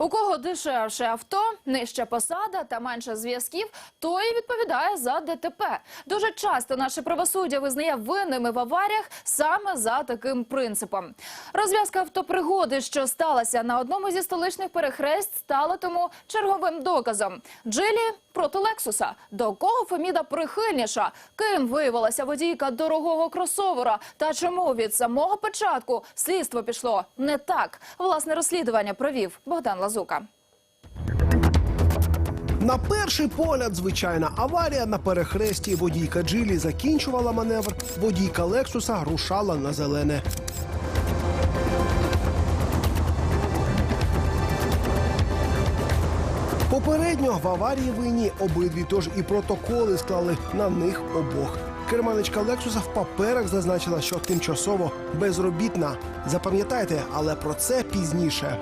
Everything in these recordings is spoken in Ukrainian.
У кого дешевше авто, нижча посада та менше зв'язків, той відповідає за ДТП. Дуже часто наше правосуддя визнає винними в аваріях саме за таким принципом. Розв'язка автопригоди, що сталася на одному зі столичних перехрест, стала тому черговим доказом. Джилі проти Лексуса. До кого Феміда прихильніша? Ким виявилася водійка дорогого кросовера? Та чому від самого початку слідство пішло не так? Власне розслідування провів Богдан Лазука. На перший погляд, звичайна аварія на перехресті водійка Джилі закінчувала маневр, водійка Лексуса рушала на зелене. Попередньо в аварії винні обидві, тож і протоколи склали на них обох. Керманичка Лексуса в паперах зазначила, що тимчасово безробітна. Запам'ятайте, але про це пізніше.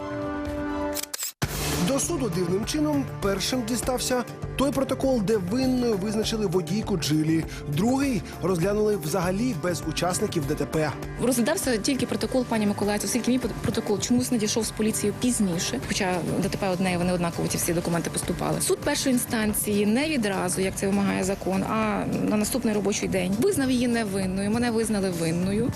Суду дивним чином першим дістався той протокол, де винною визначили водійку Джилі. Другий розглянули взагалі без учасників ДТП. Розглядався тільки протокол пані Миколаївці, оскільки мій протокол чомусь надійшов з поліцією пізніше, хоча ДТП одне вони однаково ці всі документи поступали. Суд першої інстанції не відразу, як це вимагає закон, а на наступний робочий день визнав її невинною. Мене визнали винною.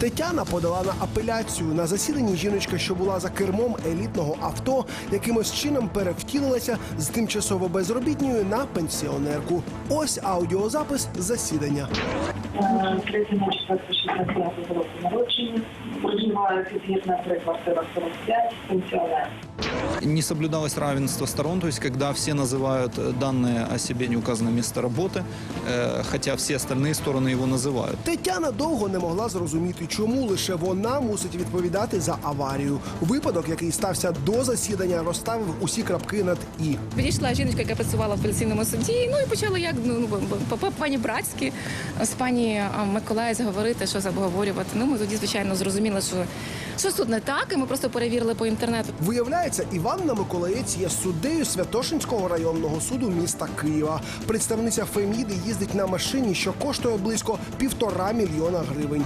Тетяна подала на апеляцію на засіданні жіночка, що була за кермом елітного авто, якимось чином перевтілилася з тимчасово безробітньою на пенсіонерку. Ось аудіозапис засідання. Третьому числа 65 року народження, проживає під'їзна 3, квартира 45, пенсіонер. Не соблюдалось равенство сторон, то есть когда все называют э, данные о себе не указано место работы, э, хотя все остальные стороны его называют. Тетяна довго не могла зрозуміти, чому лише вона мусить відповідати за аварію. Випадок, який стався до засідання, розставив усі крапки над і. Підійшла жіночка, яка працювала в апеляційному суді. Ну і почала як ну ну, пані братськи з пані а, Миколаївець говорити, що обговорювати. Ну ми тоді звичайно зрозуміли, що щось тут не так, і ми просто перевірили по інтернету. Виявляється, Іванна Миколаєць є суддею Святошинського районного суду міста Києва. Представниця Феміди їздить на машині, що коштує близько півтора мільйона гривень.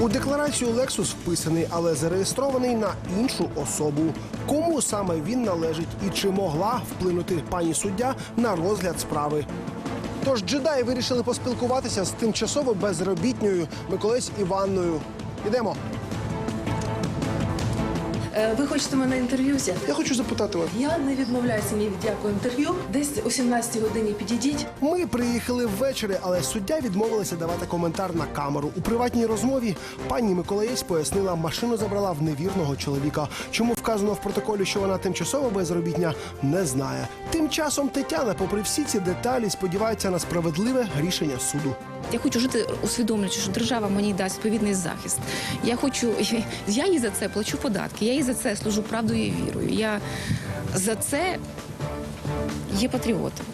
У декларацію Lexus вписаний, але зареєстрований на іншу особу. Кому саме він належить і чи могла вплинути пані суддя на розгляд справи? Тож джедаї вирішили поспілкуватися з тимчасово безробітньою Миколесь Іванною. Ідемо. Е, Ви хочете мене інтерв'ю взяти? Я хочу запитати вас. Я не відмовляюся ні від якого інтерв'ю. Десь о 17 годині підійдіть. Ми приїхали ввечері, але суддя відмовилася давати коментар на камеру. У приватній розмові пані Миколаєць пояснила, машину забрала в невірного чоловіка. Чому вказано в протоколі, що вона тимчасово безробітня, не знає. Тим часом Тетяна, попри всі ці деталі, сподівається на справедливе рішення суду. Я хочу жити усвідомлюючи, що держава мені дасть відповідний захист. Я хочу, я їй за це плачу податки, я їй за це служу правдою і вірою. Я за це є патріотом.